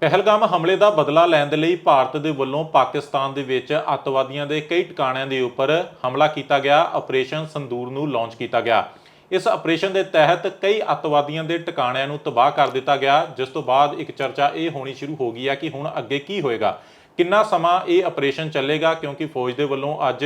ਪਹਿਲਗਾਮ ਹਮਲੇ ਦਾ ਬਦਲਾ ਲੈਣ ਦੇ ਲਈ ਭਾਰਤ ਦੇ ਵੱਲੋਂ ਪਾਕਿਸਤਾਨ ਦੇ ਵਿੱਚ ਅੱਤਵਾਦੀਆਂ ਦੇ ਕਈ ਟਿਕਾਣਿਆਂ ਦੇ ਉੱਪਰ ਹਮਲਾ ਕੀਤਾ ਗਿਆ, ਆਪਰੇਸ਼ਨ ਸੰਦੂਰ ਨੂੰ ਲਾਂਚ ਕੀਤਾ ਗਿਆ। ਇਸ ਆਪਰੇਸ਼ਨ ਦੇ ਤਹਿਤ ਕਈ ਅੱਤਵਾਦੀਆਂ ਦੇ ਟਿਕਾਣਿਆਂ ਨੂੰ ਤਬਾਹ ਕਰ ਦਿੱਤਾ ਗਿਆ। ਜਿਸ ਤੋਂ ਬਾਅਦ ਇੱਕ ਚਰਚਾ ਇਹ ਹੋਣੀ ਸ਼ੁਰੂ ਹੋ ਗਈ ਹੈ ਕਿ ਹੁਣ ਅੱਗੇ ਕੀ ਹੋਏਗਾ। ਕਿੰਨਾ ਸਮਾਂ ਇਹ ਆਪਰੇਸ਼ਨ ਚੱਲੇਗਾ? ਕਿਉਂਕਿ ਫੌਜ ਦੇ ਵੱਲੋਂ ਅੱਜ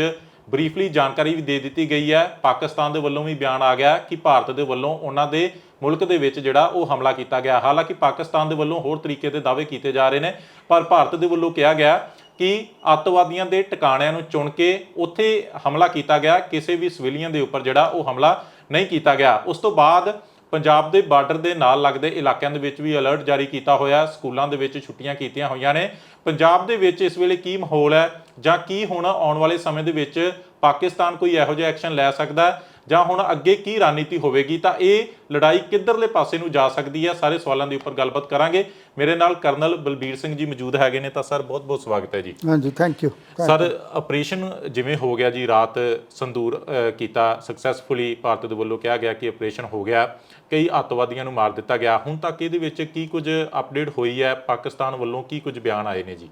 ਬਰੀਫਲੀ ਜਾਣਕਾਰੀ ਵੀ ਦੇ ਦਿੱਤੀ ਗਈ ਹੈ। ਪਾਕਿਸਤਾਨ ਦੇ ਵੱਲੋਂ ਵੀ ਬਿਆਨ ਆ ਗਿਆ ਕਿ ਭਾਰਤ ਦੇ ਵੱਲੋਂ ਉਹਨਾਂ ਦੇ ਮੁਲਕ ਦੇ ਵਿੱਚ ਜਿਹੜਾ ਉਹ ਹਮਲਾ ਕੀਤਾ ਗਿਆ। ਹਾਲਾਂਕਿ ਪਾਕਿਸਤਾਨ ਦੇ ਵੱਲੋਂ ਹੋਰ ਤਰੀਕੇ ਦੇ ਦਾਅਵੇ ਕੀਤੇ ਜਾ ਰਹੇ ਨੇ, ਪਰ ਭਾਰਤ ਦੇ ਵੱਲੋਂ ਕਿਹਾ ਗਿਆ ਕਿ ਅੱਤਵਾਦੀਆਂ ਦੇ ਟਿਕਾਣਿਆਂ ਨੂੰ ਚੁਣ ਕੇ ਉੱਥੇ ਹਮਲਾ ਕੀਤਾ ਗਿਆ। ਕਿਸੇ ਵੀ ਸਿਵਿਲੀਅਨ ਦੇ ਉੱਪਰ ਜਿਹੜਾ ਉਹ ਹਮਲਾ ਨਹੀਂ ਕੀਤਾ ਗਿਆ। ਉਸ ਤੋਂ ਬਾਅਦ ਪੰਜਾਬ ਦੇ ਬਾਰਡਰ ਦੇ ਨਾਲ ਲੱਗਦੇ ਇਲਾਕਿਆਂ ਦੇ ਵਿੱਚ ਵੀ ਅਲਰਟ ਜਾਰੀ ਕੀਤਾ ਹੋਇਆ। ਸਕੂਲਾਂ ਦੇ ਵਿੱਚ ਛੁੱਟੀਆਂ ਕੀਤੀਆਂ ਹੋਈਆਂ ਨੇ। ਪੰਜਾਬ ਦੇ ਵਿੱਚ ਇਸ ਵੇਲੇ ਕੀ ਮਾਹੌਲ ਹੈ ਜਾਂ ਕੀ ਹੁਣ ਆਉਣ ਵਾਲੇ ਸਮੇਂ ਦੇ ਵਿੱਚ ਪਾਕਿਸਤਾਨ ਕੋਈ ਇਹੋ ਜਿਹਾ ਐਕਸ਼ਨ ਲੈ ਸਕਦਾ ਹੈ? ਜਾਂ ਹੁਣ ਅੱਗੇ ਕੀ ਰਣਨੀਤੀ ਹੋਵੇਗੀ ਤਾਂ ਇਹ ਲੜਾਈ ਕਿੱਧਰਲੇ ਪਾਸੇ ਨੂੰ ਜਾ ਸਕਦੀ ਹੈ ਸਾਰੇ ਸਵਾਲਾਂ ਦੇ ਉੱਪਰ ਗੱਲਬਾਤ ਕਰਾਂਗੇ। ਮੇਰੇ ਨਾਲ ਕਰਨਲ ਬਲਬੀਰ ਸਿੰਘ ਜੀ ਮੌਜੂਦ ਹੈਗੇ ਨੇ ਤਾਂ ਸਰ ਬਹੁਤ ਬਹੁਤ ਸਵਾਗਤ ਹੈ ਜੀ। ਹਾਂਜੀ ਥੈਂਕ ਯੂ ਸਰ ਆਪਰੇਸ਼ਨ ਜਿਵੇਂ ਹੋ ਗਿਆ ਜੀ ਰਾਤ ਸੰਦੂਰ ਕੀਤਾ ਸਕਸੈਸਫੁਲੀ ਭਾਰਤ ਦੇ ਵੱਲੋਂ ਕਿਹਾ ਗਿਆ ਕਿ ਆਪਰੇਸ਼ਨ ਹੋ ਗਿਆ। ਕਈ ਅੱਤਵਾਦੀਆਂ ਨੂੰ ਮਾਰ ਦਿੱਤਾ ਗਿਆ। ਹੁਣ ਤੱਕ ਇਹਦੇ ਵਿੱਚ ਕੀ ਕੁਝ ਅਪਡੇਟ ਹੋਈ ਹੈ? ਪਾਕਿਸਤਾਨ ਵੱਲੋਂ ਕੀ ਕੁਝ ਬਿਆਨ ਆਏ ਨੇ ਜੀ?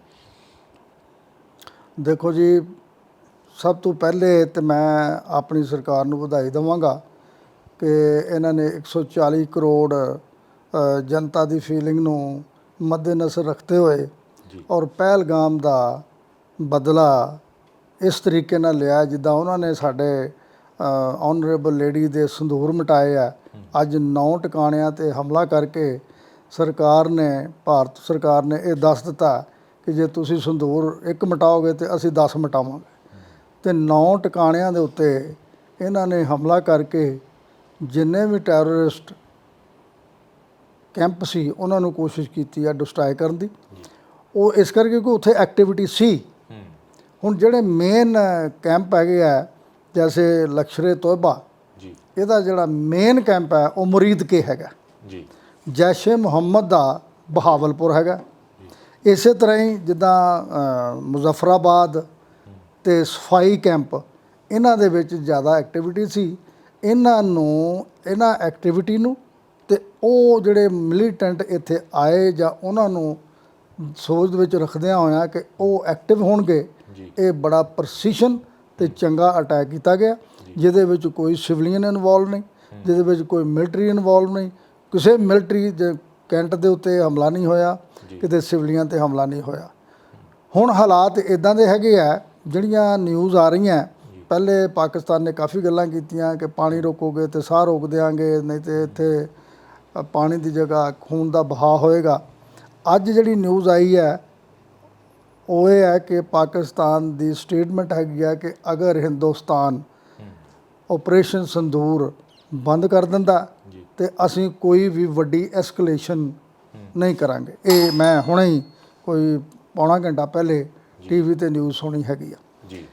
ਦੇਖੋ ਜੀ ਸਭ ਤੋਂ ਪਹਿਲੇ ਤੇ ਮੈਂ ਆਪਣੀ ਸਰਕਾਰ ਨੂੰ ਵਧਾਈ ਦਵਾਂਗਾ ਕਿ ਇਹਨਾਂ ਨੇ 140 ਕਰੋੜ ਜਨਤਾ ਦੀ ਫੀਲਿੰਗ ਨੂੰ ਮੱਦੇਨਜ਼ਰ ਰੱਖਦੇ ਹੋਏ ਜੀ। ਔਰ ਪਹਿਲਗਾਮ ਦਾ ਬਦਲਾ ਇਸ ਤਰੀਕੇ ਨਾਲ ਲਿਆ ਜਿੱਦਾਂ ਉਹਨਾਂ ਨੇ ਸਾਡੇ ਆਨਰੇਬਲ ਲੇਡੀ ਦੇ ਸੰਦੂਰ ਮਿਟਾਏ ਆ। ਅੱਜ ਨੌ ਟਿਕਾਣਿਆਂ ਤੇ ਹਮਲਾ ਕਰਕੇ ਸਰਕਾਰ ਨੇ ਭਾਰਤ ਸਰਕਾਰ ਨੇ ਇਹ ਦੱਸ ਦਿੱਤਾ ਕਿ ਜੇ ਤੁਸੀਂ ਸੰਦੂਰ ਇੱਕ ਮਿਟਾਓਗੇ ਤੇ ਅਸੀਂ 10 ਮਿਟਾਵਾਂਗੇ। ਤੇ ਨੌ ਟਿਕਾਣਿਆਂ ਦੇ ਉੱਤੇ ਇਹਨਾਂ ਨੇ ਹਮਲਾ ਕਰਕੇ ਜਿੰਨੇ ਵੀ ਟੈਰਰਿਸਟ ਕੈਂਪ ਸੀ ਉਹਨਾਂ ਨੂੰ ਕੋਸ਼ਿਸ਼ ਕੀਤੀ ਆ ਡਿਸਟਰਾਏ ਕਰਨ ਦੀ। ਉਹ ਇਸ ਕਰਕੇ ਕਿ ਉੱਥੇ ਐਕਟੀਵਿਟੀ ਸੀ। ਹੁਣ ਜਿਹੜੇ ਮੇਨ ਕੈਂਪ ਹੈਗੇ ਆ ਜੈਸੇ ਲਸ਼ਕਰੇ ਤੋਇਬਾ ਜੀ। ਇਹਦਾ ਜਿਹੜਾ ਮੇਨ ਕੈਂਪ ਹੈ ਉਹ ਮੁਰੀਦ ਕੇ ਹੈਗਾ। ਜੀ। ਜੈਸ਼ੇ ਮੁਹੰਮਦ ਦਾ ਬਹਾਵਲਪੁਰ ਹੈਗਾ। ਇਸੇ ਤਰ੍ਹਾਂ ਹੀ ਜਿੱਦਾਂ ਮੁਜ਼ੱਫਰਾਬਾਦ ਤੇ ਸਫ਼ਾਈ ਕੈਂਪ ਇਹਨਾਂ ਦੇ ਵਿੱਚ ਜ਼ਿਆਦਾ ਐਕਟੀਵਿਟੀ ਸੀ। ਇਹਨਾਂ ਨੂੰ ਇਹਨਾਂ ਐਕਟੀਵਿਟੀ ਨੂੰ ਤੇ ਉਹ ਜਿਹੜੇ ਮਿਲੀਟੈਂਟ ਇੱਥੇ ਆਏ ਜਾਂ ਉਹਨਾਂ ਨੂੰ ਸੋਚ ਦੇ ਵਿੱਚ ਰੱਖਦਿਆਂ ਹੋਇਆ ਕਿ ਉਹ ਐਕਟਿਵ ਹੋਣਗੇ। ਇਹ ਬੜਾ ਪ੍ਰੈਸੀਸ਼ਨ ਤੇ ਚੰਗਾ ਅਟੈਕ ਕੀਤਾ ਗਿਆ। ਜਿਹਦੇ ਵਿੱਚ ਕੋਈ ਸਿਵਲੀਅਨ ਇਨਵੋਲਵ ਨਹੀਂ ਜਿਹਦੇ ਵਿੱਚ ਕੋਈ ਮਿਲਟਰੀ ਇਨਵੋਲਵ ਨਹੀਂ ਕਿਸੇ ਮਿਲਟਰੀ ਦੇ ਕੈਂਟ ਦੇ ਉੱਤੇ ਹਮਲਾ ਨਹੀਂ ਹੋਇਆ ਕਿਤੇ ਸਿਵਲੀਅਨ ਤੇ ਹਮਲਾ ਨਹੀਂ ਹੋਇਆ। ਹੁਣ ਹਾਲਾਤ ਇਦਾਂ ਦੇ ਹੈਗੇ ਆ ਜਿਹੜੀਆਂ ਨਿਊਜ਼ ਆ ਰਹੀਆਂ ਪਹਿਲੇ ਪਾਕਿਸਤਾਨ ਨੇ ਕਾਫੀ ਗੱਲਾਂ ਕੀਤੀਆਂ ਕਿ ਪਾਣੀ ਰੋਕੋਗੇ ਤੇ ਸਾਹ ਰੋਕ ਦਿਆਂਗੇ ਨਹੀਂ ਤੇ ਇੱਥੇ ਪਾਣੀ ਦੀ ਜਗ੍ਹਾ ਖੂਨ ਦਾ ਬਹਾਅ ਹੋਏਗਾ। ਅੱਜ ਜਿਹੜੀ ਨਿਊਜ਼ ਆਈ ਹੈ ਉਹ ਇਹ ਹੈ ਕਿ ਪਾਕਿਸਤਾਨ ਦੀ ਸਟੇਟਮੈਂਟ ਹੈਗੀ ਹੈ ਕਿ ਅਗਰ ਹਿੰਦੁਸਤਾਨ ਆਪਰੇਸ਼ਨ ਸੰਦੂਰ ਬੰਦ ਕਰ ਦਿੰਦਾ। ਤੇ ਅਸੀਂ ਕੋਈ ਵੀ ਵੱਡੀ ਐਸਕੇਲੇਸ਼ਨ ਨਹੀਂ ਕਰਾਂਗੇ। ਇਹ ਮੈਂ ਹੁਣੇ ਹੀ ਕੋਈ ਪੌਣਾ ਘੰਟਾ ਪਹਿਲੇ ਟੀਵੀ ਤੇ ਨਿਊਜ਼ ਸੁਣੀ ਹੈਗੀ ਆ। ਜੀ।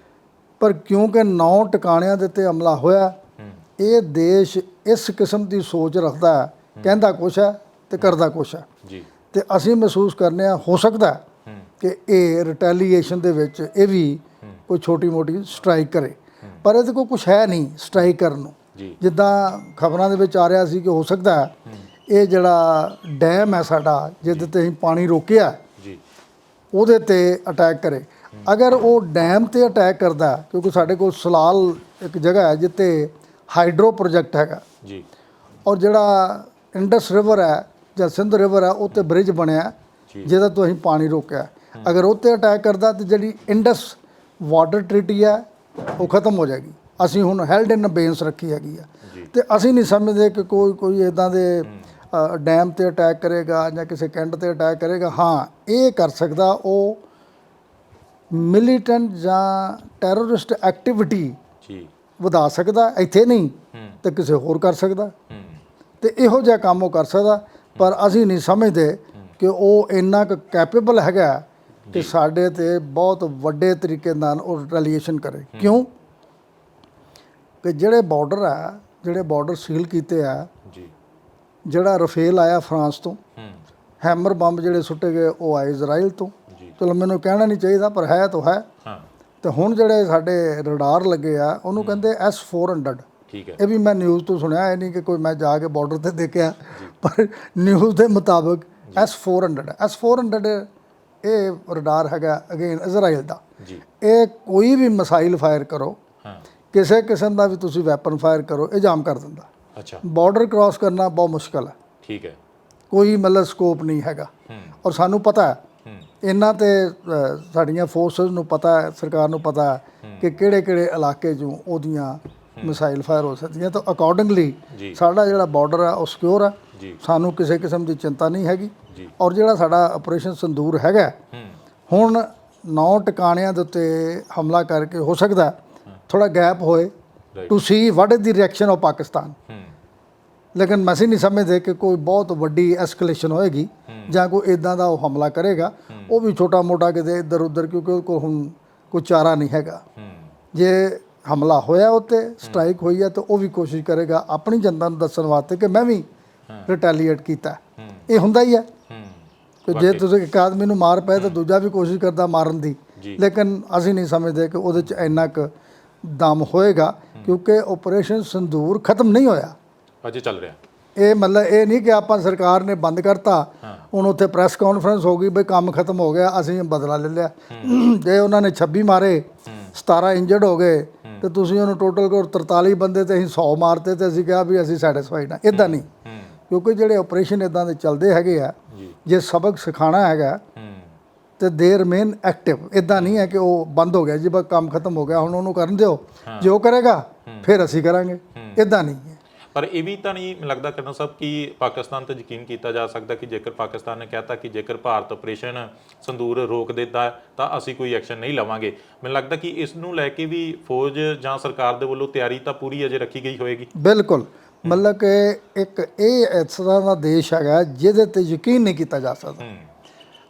ਪਰ ਕਿਉਂਕਿ ਨੌ ਟਿਕਾਣਿਆਂ ਦੇ ਉੱਤੇ ਹਮਲਾ ਹੋਇਆ ਇਹ ਦੇਸ਼ ਇਸ ਕਿਸਮ ਦੀ ਸੋਚ ਰੱਖਦਾ ਹੈ ਕਹਿੰਦਾ ਕੁਛ ਹੈ ਤੇ ਕਰਦਾ ਕੁਛ ਹੈ। ਜੀ। ਤੇ ਅਸੀਂ ਮਹਿਸੂਸ ਕਰਨੇ ਆ ਹੋ ਸਕਦਾ ਕਿ ਇਹ ਰਿਟੈਲੀਏਸ਼ਨ ਦੇ ਵਿੱਚ ਇਹ ਵੀ ਕੋਈ ਛੋਟੀ ਮੋਟੀ ਸਟ੍ਰਾਈਕ ਕਰੇ ਪਰ ਇਹਦੇ ਕੋਲ ਕੁਝ ਹੈ ਨਹੀਂ ਸਟ੍ਰਾਈਕ ਕਰਨ ਨੂੰ। ਜਿੱਦਾਂ ਖਬਰਾਂ ਦੇ ਵਿੱਚ ਆ ਰਿਹਾ ਸੀ ਕਿ ਹੋ ਸਕਦਾ ਹੈ ਇਹ ਜਿਹੜਾ ਡੈਮ ਹੈ ਸਾਡਾ ਜਿਹਦੇ ਤੇ ਅਸੀਂ ਪਾਣੀ ਰੋਕਿਆ ਉਹਦੇ ਤੇ ਅਟੈਕ ਕਰੇ। ਅਗਰ ਉਹ ਡੈਮ ਤੇ ਅਟੈਕ ਕਰਦਾ ਕਿਉਂਕਿ ਸਾਡੇ ਕੋਲ ਸਲਾਲ ਇੱਕ ਜਗ੍ਹਾ ਹੈ ਜਿੱਥੇ ਹਾਈਡਰੋ ਪ੍ਰੋਜੈਕਟ ਹੈਗਾ। ਜੀ। ਔਰ ਜਿਹੜਾ ਇੰਡਸ ਰਿਵਰ ਹੈ ਜਾਂ ਸਿੰਧ ਰਿਵਰ ਹੈ ਉਹ ਤੇ ਬ੍ਰਿਜ ਬਣਿਆ। ਜਿਹਦਾ ਤੋਂ ਅਸੀਂ ਪਾਣੀ ਰੋਕਿਆ ਅਗਰ ਉਹ ਤੇ ਅਟੈਕ ਕਰਦਾ ਤੇ ਜਿਹੜੀ ਇੰਡਸ ਵਾਟਰ ਟ੍ਰੀਟੀ ਹੈ ਉਹ ਖਤਮ ਹੋ ਜਾਏਗੀ। ਅਸੀਂ ਹੁਣ ਹੈਲਡ ਇਨ ਬੇਨਸ ਰੱਖੀ ਹੈਗੀ ਆ। ਤੇ ਅਸੀਂ ਨਹੀਂ ਸਮਝਦੇ ਕਿ ਕੋਈ ਕੋਈ ਇਦਾਂ ਦੇ ਡੈਮ ਤੇ ਅਟੈਕ ਕਰੇਗਾ ਜਾਂ ਕਿਸੇ ਕੈਂਟ ਤੇ ਅਟੈਕ ਕਰੇਗਾ ਹਾਂ ਇਹ ਕਰ ਸਕਦਾ ਉਹ ਮਿਲੀਟੈਂਟ ਜਾਂ ਟੈਰਰਿਸਟ ਐਕਟੀਵਿਟੀ ਜੀ। ਵਧਾ ਸਕਦਾ ਇੱਥੇ ਨਹੀਂ ਤੇ ਕਿਸੇ ਹੋਰ ਕਰ ਸਕਦਾ। ਤੇ ਇਹੋ ਜਿਹਾ ਕੰਮ ਉਹ ਕਰ ਸਕਦਾ ਪਰ ਅਸੀਂ ਨਹੀਂ ਸਮਝਦੇ ਕਿ ਉਹ ਇੰਨਾ ਕੁ ਕੈਪੇਬਲ ਹੈਗਾ ਕਿ ਸਾਡੇ ਤੇ ਬਹੁਤ ਵੱਡੇ ਤਰੀਕੇ ਨਾਲ ਉਹ ਰਿਟੈਲੀਏਸ਼ਨ ਕਰੇ। ਕਿਉਂ? ਕਿ ਜਿਹੜੇ ਬਾਰਡਰ ਆ ਜਿਹੜੇ ਬਾਰਡਰ ਸੀਲ ਕੀਤੇ ਆ ਜਿਹੜਾ ਰਫੇਲ ਆਇਆ ਫਰਾਂਸ ਤੋਂ ਹੈਮਰ ਬੰਬ ਜਿਹੜੇ ਸੁੱਟੇ ਗਏ ਉਹ ਆਏ ਇਜ਼ਰਾਈਲ ਤੋਂ। ਚਲੋ ਮੈਨੂੰ ਕਹਿਣਾ ਨਹੀਂ ਚਾਹੀਦਾ ਪਰ ਹੈ ਤਾਂ ਹੈ। ਹਾਂ। ਤੇ ਹੁਣ ਜਿਹੜੇ ਸਾਡੇ ਰਡਾਰ ਲੱਗੇ ਆ ਉਹਨੂੰ ਕਹਿੰਦੇ S400 ਠੀਕ ਹੈ। ਇਹ ਵੀ ਮੈਂ ਨਿਊਜ਼ ਤੋਂ ਸੁਣਿਆ ਇਹ ਨਹੀਂ ਕਿ ਕੋਈ ਮੈਂ ਜਾ ਕੇ ਬਾਰਡਰ ਤੇ ਦੇਖਿਆ। ਪਰ ਨਿਊਜ਼ ਦੇ ਮੁਤਾਬਕ S400 ਹੈ S400 ਇਹ ਰਡਾਰ ਹੈਗਾ ਅਗੇਨ ਇਜ਼ਰਾਈਲ ਦਾ। ਜੀ। ਇਹ ਕੋਈ ਵੀ ਮਿਸਾਈਲ ਫਾਇਰ ਕਰੋ ਹਾਂ। ਕਿਸੇ ਕਿਸਮ ਦਾ ਵੀ ਤੁਸੀਂ ਵੈਪਨ ਫਾਇਰ ਕਰੋ ਇਹ ਜਾਮ ਕਰ ਦਿੰਦਾ। ਅੱਛਾ। ਬਾਰਡਰ ਕ੍ਰਾਸ ਕਰਨਾ ਬਹੁਤ ਮੁਸ਼ਕਲ ਹੈ। ਠੀਕ ਹੈ। ਕੋਈ ਮਤਲਬ ਸਕੋਪ ਨਹੀਂ ਹੈਗਾ। ਔਰ ਸਾਨੂੰ ਪਤਾ ਹੈ ਇਹਨਾਂ ਤੇ ਸਾਡੀਆਂ ਫੋਰਸਸ ਨੂੰ ਪਤਾ ਹੈ ਸਰਕਾਰ ਨੂੰ ਪਤਾ ਹੈ ਕਿ ਕਿਹੜੇ ਕਿਹੜੇ ਇਲਾਕੇ 'ਚੋਂ ਉਹਦੀਆਂ ਮਿਸਾਈਲ ਫਾਇਰ ਹੋ ਸਕਦੀਆਂ। ਤਾਂ ਅਕੋਰਡਿੰਗਲੀ ਸਾਡਾ ਜਿਹੜਾ ਬਾਰਡਰ ਹੈ ਉਹ ਸਿਕਿਉਰ ਹੈ ਜੀ। ਸਾਨੂੰ ਕਿਸੇ ਕਿਸਮ ਦੀ ਚਿੰਤਾ ਨਹੀਂ ਹੈਗੀ। ਔਰ ਜਿਹੜਾ ਸਾਡਾ ਆਪਰੇਸ਼ਨ ਸੰਦੂਰ ਹੈਗਾ ਹੁਣ ਨੌ ਟਿਕਾਣਿਆਂ ਦੇ ਉੱਤੇ ਹਮਲਾ ਕਰਕੇ ਹੋ ਸਕਦਾ ਥੋੜਾ ਗੈਪ ਹੋਏ. To see what is the reaction of Pakistan ਲੇਕਿਨ ਅਸੀਂ ਨਹੀਂ ਸਮਝਦੇ ਕਿ ਕੋਈ ਬਹੁਤ ਵੱਡੀ ਐਸਕੇਲੇਸ਼ਨ ਹੋਏਗੀ ਜਾਂ ਕੋਈ ਇਦਾਂ ਦਾ ਉਹ ਹਮਲਾ ਕਰੇਗਾ। ਉਹ ਵੀ ਛੋਟਾ ਮੋਟਾ ਕਿਤੇ ਇੱਧਰ ਉੱਧਰ ਕਿਉਂਕਿ ਉਹ ਕੋਲ ਹੁਣ ਕੋਈ ਚਾਰਾ ਨਹੀਂ ਹੈਗਾ। ਹੂੰ ਜੇ ਹਮਲਾ ਹੋਇਆ ਉੱਤੇ ਸਟ੍ਰਾਈਕ ਹੋਈ ਹੈ ਤਾਂ ਉਹ ਵੀ ਕੋਸ਼ਿਸ਼ ਕਰੇਗਾ ਆਪਣੀ ਜਨਤਾ ਨੂੰ ਦੱਸਣ ਵਾਸਤੇ ਕਿ ਮੈਂ ਵੀ ਰਿਟੈਲੀਏਟ ਕੀਤਾ। ਇਹ ਹੁੰਦਾ ਹੀ ਹੈ। ਕਿ ਜੇ ਤੁਸੀਂ ਇੱਕ ਆਦਮੀ ਨੂੰ ਮਾਰ ਪਏ ਤਾਂ ਦੂਜਾ ਵੀ ਕੋਸ਼ਿਸ਼ ਕਰਦਾ ਮਾਰਨ ਦੀ। ਲੇਕਿਨ ਅਸੀਂ ਨਹੀਂ ਸਮਝਦੇ ਕਿ ਉਹਦੇ ਚ ਇੰਨਾ ਕੁ ਦਮ ਹੋਏਗਾ ਕਿਉਂਕਿ ਆਪਰੇਸ਼ਨ ਸੰਦੂਰ ਖਤਮ ਨਹੀਂ ਹੋਇਆ। ਅਜੇ ਚੱਲ ਰਿਹਾ। ਇਹ ਮਤਲਬ ਇਹ ਨਹੀਂ ਕਿ ਆਪਾਂ ਸਰਕਾਰ ਨੇ ਬੰਦ ਕਰਤਾ ਹੁਣ ਉੱਥੇ ਪ੍ਰੈਸ ਕਾਨਫਰੰਸ ਹੋ ਗਈ ਬਈ ਕੰਮ ਖਤਮ ਹੋ ਗਿਆ ਅਸੀਂ ਬਦਲਾ ਲੈ ਲਿਆ। ਜੇ ਉਹਨਾਂ ਨੇ 26 ਮਾਰੇ 17 ਇੰਜਰਡ ਹੋ ਗਏ ਤੇ ਤੁਸੀਂ ਉਹਨੂੰ ਟੋਟਲ ਕੋਲ 43 ਬੰਦੇ ਤੇ ਅਸੀਂ 100 ਮਾਰਤੇ ਤੇ ਅਸੀਂ ਕਿਹਾ ਵੀ ਅਸੀਂ ਸੈਟੀਸਫਾਈਡ ਹਾਂ। ਇਦਾਂ ਨਹੀਂ। ਕਿਉਂਕਿ ਜਿਹੜੇ ਆਪਰੇਸ਼ਨ ਇਦਾਂ ਦੇ ਚੱਲਦੇ ਹੈਗੇ ਆ ਜੀ। ਸਬਕ ਸਿਖਾਣਾ ਹੈਗਾ ਤੇ ਦੇ ਰਮੇਨ ਐਕਟਿਵ ਇਦਾਂ ਨਹੀਂ ਹੈ ਕਿ ਉਹ ਬੰਦ ਹੋ ਗਿਆ ਜੀ ਬਸ ਕੰਮ ਖਤਮ ਹੋ ਗਿਆ ਹੁਣ ਉਹਨੂੰ ਕਰਨ ਦਿਓ। ਜੇ ਉਹ ਕਰੇਗਾ ਫਿਰ ਅਸੀਂ ਕਰਾਂਗੇ। ਇਦਾਂ ਨਹੀਂ ਹੈ। ਪਰ ਇਹ ਵੀ ਤਾਂ ਨਹੀਂ ਲੱਗਦਾ ਕਰਨਾ ਸਾਹਿਬ ਕਿ ਪਾਕਿਸਤਾਨ ਤੇ ਯਕੀਨ ਕੀਤਾ ਜਾ ਸਕਦਾ ਕਿ ਜੇਕਰ ਪਾਕਿਸਤਾਨ ਨੇ ਕਹਿਤਾ ਕਿ ਜੇਕਰ ਭਾਰਤ ਆਪਰੇਸ਼ਨ ਸੰਦੂਰ ਰੋਕ ਦਿੰਦਾ ਤਾਂ ਅਸੀਂ ਕੋਈ ਐਕਸ਼ਨ ਨਹੀਂ ਲਵਾਂਗੇ। ਮੈਨੂੰ ਲੱਗਦਾ ਕਿ ਇਸ ਨੂੰ ਲੈ ਕੇ ਵੀ ਫੌਜ ਜਾਂ ਸਰਕਾਰ ਦੇ ਵੱਲੋਂ ਤਿਆਰੀ ਤਾਂ ਪੂਰੀ ਅਜੇ ਰੱਖੀ ਗਈ ਹੋਏਗੀ। ਬਿਲਕੁਲ। ਮਤਲਬ ਕਿ ਇੱਕ ਇਹ ਇਸ ਤਰ੍ਹਾਂ ਦਾ ਦੇਸ਼ ਹੈਗਾ ਜਿਹਦੇ ਤੇ ਯਕੀਨ ਨਹੀਂ ਕੀਤਾ ਜਾ ਸਕਦਾ।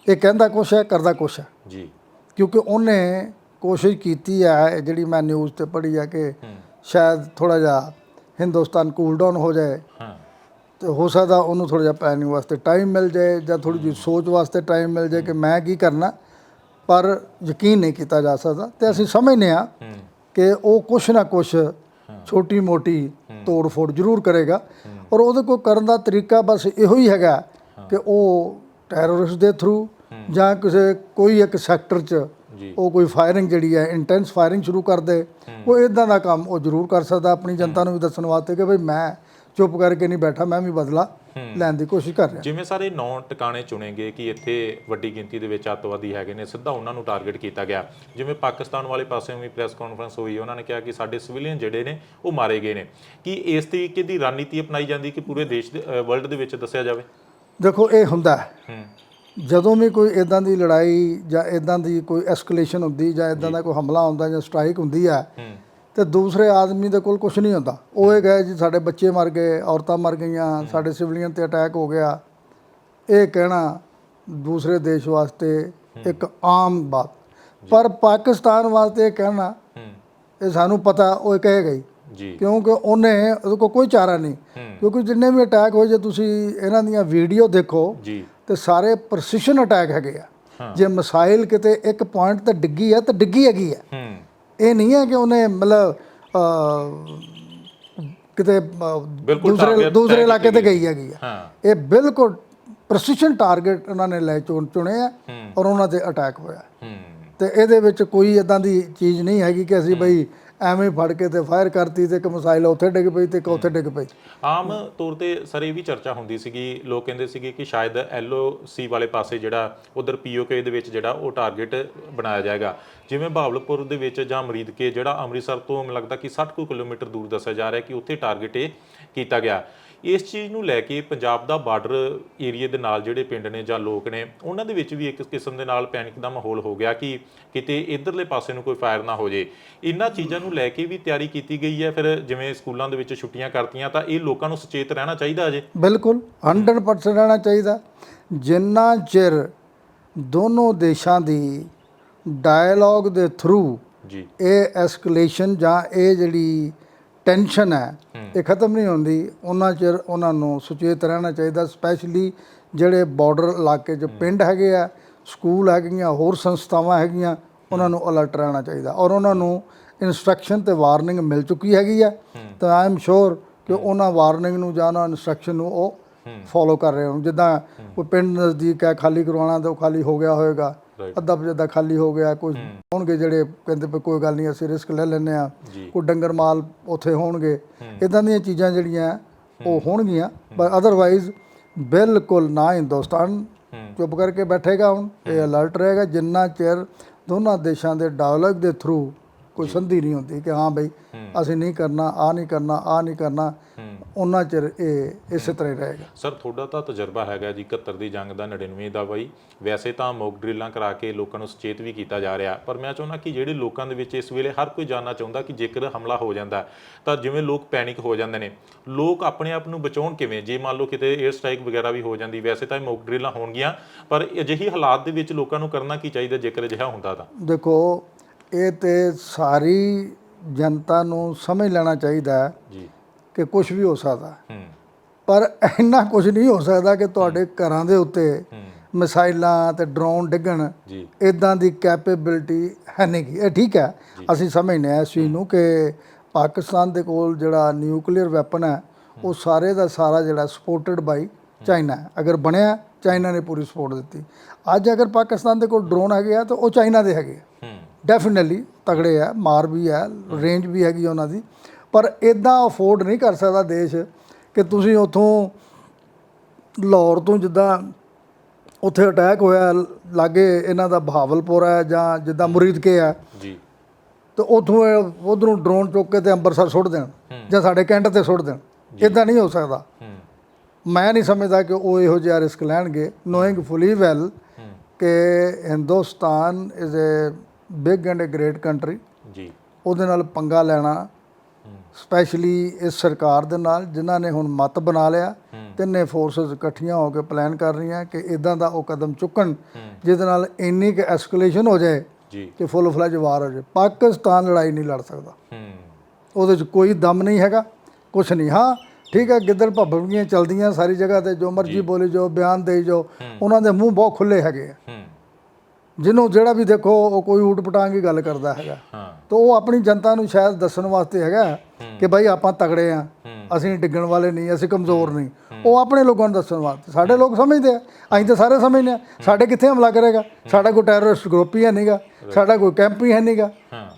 ਇਹ ਕਹਿੰਦਾ ਕੁਛ ਹੈ ਕਰਦਾ ਕੁਛ ਹੈ। ਜੀ। ਕਿਉਂਕਿ ਉਹਨੇ ਕੋਸ਼ਿਸ਼ ਕੀਤੀ ਹੈ ਜਿਹੜੀ ਮੈਂ ਨਿਊਜ਼ ਤੇ ਪੜ੍ਹੀ ਹੈ ਕਿ ਸ਼ਾਇਦ ਥੋੜਾ ਜਿਹਾ ਹਿੰਦੁਸਤਾਨ ਕੂਲ ਡਾਊਨ ਹੋ ਜਾਏ। ਹਾਂ। ਤੇ ਹੋ ਸਕਦਾ ਉਹਨੂੰ ਥੋੜਾ ਜਿਹਾ ਪਲੈਨਿੰਗ ਵਾਸਤੇ ਟਾਈਮ ਮਿਲ ਜਾਏ ਜਾਂ ਥੋੜੀ ਜਿਹੀ ਸੋਚ ਵਾਸਤੇ ਟਾਈਮ ਮਿਲ ਜਾਏ ਕਿ ਮੈਂ ਕੀ ਕਰਨਾ ਪਰ ਯਕੀਨ ਨਹੀਂ ਕੀਤਾ ਜਾ ਸਕਦਾ। ਤੇ ਅਸੀਂ ਸਮਝਨੇ ਆ ਕਿ ਉਹ ਕੁਛ ਨਾ ਕੁਛ ਛੋਟੀ ਮੋਟੀ ਤੋੜ ਫੋੜ ਜ਼ਰੂਰ ਕਰੇਗਾ। ਔਰ ਉਹਦੇ ਕੋਲ ਕਰਨ ਦਾ ਤਰੀਕਾ ਬਸ ਇਹੋ ਹੀ ਹੈਗਾ ਕਿ ਉਹ ਟੈਰਰਿਸਟ ਦੇ ਥਰੂ ਜਾਂ ਕਿਸੇ ਕੋਈ ਇੱਕ ਸੈਕਟਰ 'ਚ ਉਹ ਕੋਈ ਫਾਇਰਿੰਗ ਜਿਹੜੀ ਹੈ ਇੰਟੈਂਸ ਫਾਇਰਿੰਗ ਸ਼ੁਰੂ ਕਰ ਦੇ ਉਹ ਇਦਾਂ ਦਾ ਕੰਮ ਉਹ ਜ਼ਰੂਰ ਕਰ ਸਕਦਾ ਆਪਣੀ ਜਨਤਾ ਨੂੰ ਵੀ ਦੱਸਣ ਵਾਸਤੇ ਕਿ ਭਈ ਮੈਂ ਚੁੱਪ ਕਰਕੇ ਨਹੀਂ ਬੈਠਾ ਮੈਂ ਵੀ ਬਦਲਾ ਲੈਣ ਦੀ ਕੋਸ਼ਿਸ਼ ਕਰ ਰਿਹਾ। ਜਿਵੇਂ ਸਾਰੇ ਨੌ ਟਿਕਾਣੇ ਚੁਣੇਗੇ ਕਿ ਇੱਥੇ ਵੱਡੀ ਗਿਣਤੀ ਦੇ ਵਿੱਚ ਅੱਤਵਾਦੀ ਹੈਗੇ ਨੇ ਸਿੱਧਾ ਉਹਨਾਂ ਨੂੰ ਟਾਰਗੇਟ ਕੀਤਾ ਗਿਆ। ਜਿਵੇਂ ਪਾਕਿਸਤਾਨ ਵਾਲੇ ਪਾਸਿਓਂ ਵੀ ਪ੍ਰੈਸ ਕਾਨਫਰੰਸ ਹੋਈ ਉਹਨਾਂ ਨੇ ਕਿਹਾ ਕਿ ਸਾਡੇ ਸਿਵਲੀਅਨ ਜਿਹੜੇ ਨੇ ਉਹ ਮਾਰੇ ਗਏ ਨੇ। ਕੀ ਇਸ ਤਰੀਕੇ ਦੀ ਰਣਨੀਤੀ ਅਪਣਾਈ ਜਾਂਦੀ ਕਿ ਪੂਰੇ ਦੇਸ਼ ਦੇ ਵਰਲਡ ਦੇ ਵਿੱਚ ਦੱਸਿਆ ਜਾਵੇ? ਦੇਖੋ ਇਹ ਹੁੰਦਾ ਹੂੰ। ਜਦੋਂ ਵੀ ਕੋਈ ਇਦਾਂ ਦੀ ਲੜਾਈ ਜਾਂ ਇਦਾਂ ਦੀ ਕੋਈ ਐਸਕੇਲੇਸ਼ਨ ਹੁੰਦੀ ਜਾਂ ਇਦਾਂ ਦਾ ਕੋਈ ਹਮਲਾ ਹੁੰਦਾ ਜਾਂ ਸਟ੍ਰਾਈਕ ਹੁੰਦੀ ਹੂੰ। ਤੇ ਦੂਸਰੇ ਆਦਮੀ ਦੇ ਕੋਲ ਕੁਝ ਨਹੀਂ ਹੁੰਦਾ। ਉਹ ਇਹ ਕਹੇ ਜੀ ਸਾਡੇ ਬੱਚੇ ਮਰ ਗਏ ਔਰਤਾਂ ਮਰ ਗਈਆਂ ਸਾਡੇ ਸਿਵਲੀਅਨ ਤੇ ਅਟੈਕ ਹੋ ਗਿਆ। ਇਹ ਕਹਿਣਾ ਦੂਸਰੇ ਦੇਸ਼ ਵਾਸਤੇ ਇੱਕ ਆਮ ਬਾਤ। ਪਰ ਪਾਕਿਸਤਾਨ ਵਾਸਤੇ ਇਹ ਕਹਿਣਾ ਇਹ ਸਾਨੂੰ ਪਤਾ ਉਹ ਇਹ ਕਹੇਗਾ ਹੀ ਜੀ। ਕਿਉਂਕਿ ਉਹਨੇ ਉਹਦੇ ਕੋਲ ਕੋਈ ਚਾਰਾ ਨਹੀਂ। ਕਿਉਂਕਿ ਜਿੰਨੇ ਵੀ ਅਟੈਕ ਹੋਏ ਜੇ ਤੁਸੀਂ ਇਹਨਾਂ ਦੀਆਂ ਵੀਡੀਓ ਦੇਖੋ ਜੀ। ਤੇ ਸਾਰੇ ਪ੍ਰੈਸੀਸ਼ਨ ਅਟੈਕ ਹੈਗੇ ਆ। ਜੇ ਮਿਸਾਈਲ ਕਿਤੇ ਇੱਕ ਪੁਆਇੰਟ ਤੇ ਡਿੱਗੀ ਆ ਤਾਂ ਡਿੱਗੀ ਹੈਗੀ ਆ। ਹੂੰ। ਇਹ ਨਹੀਂ ਹੈ ਕਿ ਉਹਨੇ ਮਤਲਬ ਕਿਤੇ ਦੂਸਰੇ ਦੂਸਰੇ ਇਲਾਕੇ ਤੇ ਗਈ। ਹੈਗੀ ਆ। ਇਹ ਬਿਲਕੁਲ ਪ੍ਰੈਸੀਸ਼ਨ ਟਾਰਗੇਟ ਉਹਨਾਂ ਨੇ ਲੈ ਚੁਣ ਚੁਣੇ ਆ ਔਰ ਉਹਨਾਂ ਤੇ ਅਟੈਕ ਹੋਇਆ। ਤੇ ਇਹਦੇ ਵਿੱਚ ਕੋਈ ਇਦਾਂ ਦੀ ਚੀਜ਼ ਨਹੀਂ ਹੈਗੀ ਕਿ ਅਸੀਂ ਬਈ ਐਵੇਂ ਫੜ ਕੇ ਤੇ ਫਾਇਰ ਕਰਤੀ ਤੇ ਇੱਕ ਮਿਸਾਈਲ ਉੱਥੇ ਡਿੱਗ ਪਈ ਤੇ ਇੱਕ ਉੱਥੇ ਡਿੱਗ ਪਈ। ਆਮ ਤੌਰ ਤੇ ਸਰ ਇਹ ਵੀ ਚਰਚਾ ਹੁੰਦੀ ਸੀਗੀ, ਲੋਕ ਕਹਿੰਦੇ ਸੀਗੇ ਕਿ ਸ਼ਾਇਦ ਐਲਓਸੀ ਵਾਲੇ ਪਾਸੇ ਜਿਹੜਾ ਉਧਰ ਪੀਓਕੇ ਦੇ ਵਿੱਚ ਜਿਹੜਾ ਉਹ ਟਾਰਗੇਟ ਬਣਾਇਆ ਜਾਏਗਾ। ਜਿਵੇਂ ਬਹਾਵਲਪੁਰ ਦੇ ਵਿੱਚ ਜਾਂ ਮਰੀਦਕੇ ਜਿਹੜਾ ਅੰਮ੍ਰਿਤਸਰ ਤੋਂ ਮੈਨੂੰ ਲੱਗਦਾ ਕਿ 60 ਕੁ ਕਿਲੋਮੀਟਰ ਦੂਰ ਦੱਸਿਆ ਜਾ ਰਿਹਾ ਕਿ ਉੱਥੇ ਟਾਰਗੇਟ ਇਹ ਕੀਤਾ ਗਿਆ। ਇਸ ਚੀਜ਼ ਨੂੰ ਲੈ ਕੇ ਪੰਜਾਬ ਦਾ ਬਾਰਡਰ ਏਰੀਆ ਦੇ ਨਾਲ ਜਿਹੜੇ ਪਿੰਡ ਨੇ ਜਾਂ ਲੋਕ ਨੇ ਉਹਨਾਂ ਦੇ ਵਿੱਚ ਵੀ ਇੱਕ ਕਿਸਮ ਦੇ ਨਾਲ ਪੈਨਿਕ ਦਾ ਮਾਹੌਲ ਹੋ ਗਿਆ ਕਿ ਕਿਤੇ ਇਧਰਲੇ ਪਾਸੇ ਨੂੰ ਕੋਈ ਫਾਇਰ ਨਾ ਹੋ ਜੇ। ਇਹਨਾਂ ਚੀਜ਼ਾਂ ਨੂੰ ਲੈ ਕੇ ਵੀ ਤਿਆਰੀ ਕੀਤੀ ਗਈ ਹੈ। ਫਿਰ ਜਿਵੇਂ ਸਕੂਲਾਂ ਦੇ ਵਿੱਚ ਛੁੱਟੀਆਂ ਕਰਤੀਆਂ ਤਾਂ ਇਹ ਲੋਕਾਂ ਨੂੰ ਸੁਚੇਤ ਰਹਿਣਾ ਚਾਹੀਦਾ ਅਜੇ? ਬਿਲਕੁਲ 100% ਰਹਿਣਾ ਚਾਹੀਦਾ। ਜਿੰਨਾ ਚਿਰ ਦੋਨੋਂ ਦੇਸ਼ਾਂ ਦੀ ਡਾਇਲੌਗ ਦੇ ਥਰੂ ਜੀ। ਇਹ ਐਸਕੇਲੇਸ਼ਨ ਜਾਂ ਇਹ ਜਿਹੜੀ ਟੈਨਸ਼ਨ ਹੈ ਇਹ ਖਤਮ ਨਹੀਂ ਹੁੰਦੀ। ਉਹਨਾਂ ਚਿਰ ਉਹਨਾਂ ਨੂੰ ਸੁਚੇਤ ਰਹਿਣਾ ਚਾਹੀਦਾ ਸਪੈਸ਼ਲੀ ਜਿਹੜੇ ਬਾਰਡਰ ਇਲਾਕੇ 'ਚ ਪਿੰਡ ਹੈਗੇ ਆ ਸਕੂਲ ਹੈਗੀਆਂ ਹੋਰ ਸੰਸਥਾਵਾਂ ਹੈਗੀਆਂ ਉਹਨਾਂ ਨੂੰ ਅਲਰਟ ਰਹਿਣਾ ਚਾਹੀਦਾ। ਔਰ ਉਹਨਾਂ ਨੂੰ ਇਨਸਟਰਕਸ਼ਨ ਤੇ ਵਾਰਨਿੰਗ ਮਿਲ ਚੁੱਕੀ ਹੈਗੀ ਆ। ਤਾਂ ਆਈ ਐਮ ਸ਼ੋਰ ਕਿ ਉਹਨਾਂ ਵਾਰਨਿੰਗ ਨੂੰ ਜਾਂ ਉਹਨਾਂ ਇਨਸਟਰਕਸ਼ਨ ਨੂੰ ਉਹ ਫੋਲੋ ਕਰ ਰਹੇ ਹੋ ਜਿੱਦਾਂ ਕੋਈ ਪਿੰਡ ਨਜ਼ਦੀਕ ਹੈ ਖਾਲੀ ਕਰਵਾਉਣਾ ਤਾਂ ਉਹ ਖਾਲੀ ਹੋ ਗਿਆ ਹੋਵੇਗਾ. ਅੱਧਾ ਪਜਦਾ ਖਾਲੀ ਹੋ ਗਿਆ ਕੋਈ ਹੋਣਗੇ ਜਿਹੜੇ ਕਹਿੰਦੇ ਵੀ ਕੋਈ ਗੱਲ ਨਹੀਂ ਅਸੀਂ ਰਿਸਕ ਲੈ ਲੈਂਦੇ ਆ ਕੋਈ ਡੰਗਰ ਮਾਲ ਉੱਥੇ ਹੋਣਗੇ। ਇਦਾਂ ਦੀਆਂ ਚੀਜ਼ਾਂ ਜਿਹੜੀਆਂ ਉਹ ਹੋਣਗੀਆਂ ਪਰ ਅਦਰਵਾਈਜ਼ ਬਿਲਕੁਲ ਨਾ ਹਿੰਦੁਸਤਾਨ ਚੁੱਪ ਕਰਕੇ ਬੈਠੇਗਾ ਹੁਣ। ਇਹ ਅਲਰਟ ਰਹੇਗਾ ਜਿੰਨਾ ਚਿਰ ਦੋਨਾਂ ਦੇਸ਼ਾਂ ਦੇ ਡਾਇਲੌਗ ਦੇ ਥਰੂ ਕੋਈ ਸੰਧੀ ਨਹੀਂ ਹੁੰਦੀ ਕਿ ਹਾਂ ਬਈ ਅਸੀਂ ਨਹੀਂ ਕਰਨਾ ਆ ਨਹੀਂ ਕਰਨਾ ਆ ਨਹੀਂ ਕਰਨਾ। ਉਹਨਾਂ ਚਿਰ ਇਹ ਇਸੇ ਤਰ੍ਹਾਂ ਹੀ ਰਹੇਗਾ। ਸਰ ਤੁਹਾਡਾ ਤਾਂ ਤਜਰਬਾ ਹੈਗਾ ਜੀ 71 ਦੀ ਜੰਗ ਦਾ 99 ਦਾ ਬਾਈ। ਵੈਸੇ ਤਾਂ ਮੌਕ ਡਰਿਲਾਂ ਕਰਾ ਕੇ ਲੋਕਾਂ ਨੂੰ ਸੁਚੇਤ ਵੀ ਕੀਤਾ ਜਾ ਰਿਹਾ ਪਰ ਮੈਂ ਚਾਹੁੰਦਾ ਕਿ ਜਿਹੜੇ ਲੋਕਾਂ ਦੇ ਵਿੱਚ ਇਸ ਵੇਲੇ ਹਰ ਕੋਈ ਜਾਨਣਾ ਚਾਹੁੰਦਾ ਕਿ ਜੇਕਰ ਹਮਲਾ ਹੋ ਜਾਂਦਾ ਤਾਂ ਜਿਵੇਂ ਲੋਕ ਪੈਨਿਕ ਹੋ ਜਾਂਦੇ ਨੇ ਲੋਕ ਆਪਣੇ ਆਪ ਨੂੰ ਬਚਾਉਣ ਕਿਵੇਂ? ਜੇ ਮੰਨ ਲਓ ਕਿਤੇ 에ਅਰ ਸਟ੍ਰਾਈਕ ਵਗੈਰਾ ਵੀ ਹੋ ਜਾਂਦੀ ਵੈਸੇ ਤਾਂ ਇਹ ਮੌਕ ਡਰਿਲਾਂ ਹੋਣਗੀਆਂ ਪਰ ਅਜਿਹੀ ਹਾਲਾਤ ਦੇ ਵਿੱਚ ਲੋਕਾਂ ਨੂੰ ਕਰਨਾ ਕੀ ਚਾਹੀਦਾ ਜੇਕਰ ਅਜਿਹਾ ਹੁੰਦਾ ਤਾਂ? ਦੇਖੋ ਇਹ ਤੇ ਸਾਰੀ ਜਨਤਾ ਨੂੰ ਸਮਝ ਲੈਣਾ ਚਾਹੀਦਾ ਜੀ। ਕਿ ਕੁਝ ਵੀ ਹੋ ਸਕਦਾ। ਪਰ ਇੰਨਾ ਕੁਝ ਨਹੀਂ ਹੋ ਸਕਦਾ ਕਿ ਤੁਹਾਡੇ ਘਰਾਂ ਦੇ ਉੱਤੇ ਮਿਸਾਈਲਾਂ ਤੇ ਡਰੋਨ ਡਿੱਗਣ। ਜੀ। ਇਦਾਂ ਦੀ ਕੈਪੇਬਿਲਿਟੀ ਹੈ ਨਹੀਂ। ਇਹ ਠੀਕ ਹੈ। ਅਸੀਂ ਸਮਝਨੇ ਆ ਇਸ ਚੀਜ਼ ਨੂੰ ਕਿ ਪਾਕਿਸਤਾਨ ਦੇ ਕੋਲ ਜਿਹੜਾ ਨਿਊਕਲੀਅਰ ਵੈਪਨ ਹੈ ਉਹ ਸਾਰੇ ਦਾ ਸਾਰਾ ਜਿਹੜਾ ਸਪੋਰਟਡ ਬਾਈ ਚਾਈਨਾ ਹੈ। ਅਗਰ ਬਣਿਆ ਚਾਈਨਾ ਨੇ ਪੂਰੀ ਸਪੋਰਟ ਦਿੱਤੀ। ਅੱਜ ਅਗਰ ਪਾਕਿਸਤਾਨ ਦੇ ਕੋਲ ਡਰੋਨ ਹੈਗੇ ਆ ਤਾਂ ਉਹ ਚਾਈਨਾ ਦੇ ਹੈਗੇ ਆ। ਡੈਫੀਨਿਟਲੀ ਤਗੜੇ ਆ ਮਾਰ ਵੀ ਹੈ। ਰੇਂਜ ਵੀ ਹੈਗੀ ਉਹਨਾਂ ਦੀ। ਪਰ ਇਦਾਂ ਅਫੋਰਡ ਨਹੀਂ ਕਰ ਸਕਦਾ ਦੇਸ਼ ਕਿ ਤੁਸੀਂ ਉਥੋਂ ਲਾਹੌਰ ਤੋਂ ਜਿੱਦਾਂ ਉੱਥੇ ਅਟੈਕ ਹੋਇਆ ਲਾਗੇ ਇਹਨਾਂ ਦਾ ਬਹਾਵਲਪੁਰ ਹੈ ਜਾਂ ਜਿੱਦਾਂ ਮੁਰੀਦਕੇ ਹੈ ਜੀ। ਤੇ ਉਥੋਂ ਉਧਰੋਂ ਡਰੋਨ ਚੁੱਕ ਕੇ ਤੇ ਅੰਮ੍ਰਿਤਸਰ ਸੁੱਟ ਦੇਣ ਜਾਂ ਸਾਡੇ ਕੈਂਟ ਤੇ ਸੁੱਟ ਦੇਣ। ਇਦਾਂ ਨਹੀਂ ਹੋ ਸਕਦਾ। ਮੈਂ ਨਹੀਂ ਸਮਝਦਾ ਕਿ ਉਹ ਇਹੋ ਜਿਹਾ ਰਿਸਕ ਲੈਣਗੇ। ਨੋਇੰਗ ਫੁਲੀ ਵੈਲ ਕਿ Hindustan is a big and a great country ji. ਉਹਦੇ ਨਾਲ ਪੰਗਾ ਲੈਣਾ ਸਪੈਸ਼ਲੀ ਇਸ ਸਰਕਾਰ ਦੇ ਨਾਲ ਜਿਨ੍ਹਾਂ ਨੇ ਹੁਣ ਮਤ ਬਣਾ ਲਿਆ ਤਿੰਨੇ ਫੋਰਸਸ ਇਕੱਠੀਆਂ ਹੋ ਕੇ ਪਲਾਨ ਕਰ ਰਹੀਆਂ ਕਿ ਇਦਾਂ ਦਾ ਉਹ ਕਦਮ ਚੁੱਕਣ ਜਿਹਦੇ ਨਾਲ ਇੰਨੀ ਕਿ ਐਸਕੇਲੇਸ਼ਨ ਹੋ ਜਾਏ ਕਿ ਫੁੱਲ ਫਲੈਜ ਵਾਰ ਹੋ ਜਾਏ। ਪਾਕਿਸਤਾਨ ਲੜਾਈ ਨਹੀਂ ਲੜ ਸਕਦਾ। ਉਹਦੇ 'ਚ ਕੋਈ ਦਮ ਨਹੀਂ ਹੈਗਾ ਕੁਛ ਨਹੀਂ। ਹਾਂ ਠੀਕ ਹੈ ਗਿੱਦੜ ਭੱਬੜੀਆਂ ਚਲਦੀਆਂ ਸਾਰੀ ਜਗ੍ਹਾ ਤੇ ਜੋ ਮਰਜ਼ੀ ਬੋਲੇ ਜੋ ਬਿਆਨ ਦੇ ਜੋ ਉਹਨਾਂ ਦੇ ਮੂੰਹ ਬਹੁਤ ਖੁੱਲੇ ਹੈਗੇ ਆ। ਜਿਹਨੂੰ ਜਿਹੜਾ ਵੀ ਦੇਖੋ ਉਹ ਕੋਈ ਊਟ ਪਟਾਂਗ ਹੀ ਗੱਲ ਕਰਦਾ ਹੈਗਾ। ਹਾਂ। ਤਾਂ ਉਹ ਆਪਣੀ ਜਨਤਾ ਨੂੰ ਸ਼ਾਇਦ ਦੱਸਣ ਵਾਸਤੇ ਹੈਗਾ ਕਿ ਭਾਈ ਆਪਾਂ ਤਗੜੇ ਆ ਅਸੀਂ ਡਿੱਗਣ ਵਾਲੇ ਨਹੀਂ ਅਸੀਂ ਕਮਜ਼ੋਰ ਨਹੀਂ। ਉਹ ਆਪਣੇ ਲੋਕਾਂ ਨੂੰ ਦੱਸਣ ਵਾਸਤੇ। ਸਾਡੇ ਲੋਕ ਸਮਝਦੇ ਆ। ਅਸੀਂ ਤਾਂ ਸਾਰੇ ਸਮਝਦੇ ਆ। ਸਾਡੇ ਕਿੱਥੇ ਹਮਲਾ ਕਰੇਗਾ? ਸਾਡਾ ਕੋਈ ਟੈਰਰਿਸਟ ਗਰੁੱਪ ਹੀ ਹੈ ਨਹੀਂਗਾ ਸਾਡਾ ਕੋਈ ਕੈਂਪ ਹੀ ਹੈ ਨਹੀਂਗਾ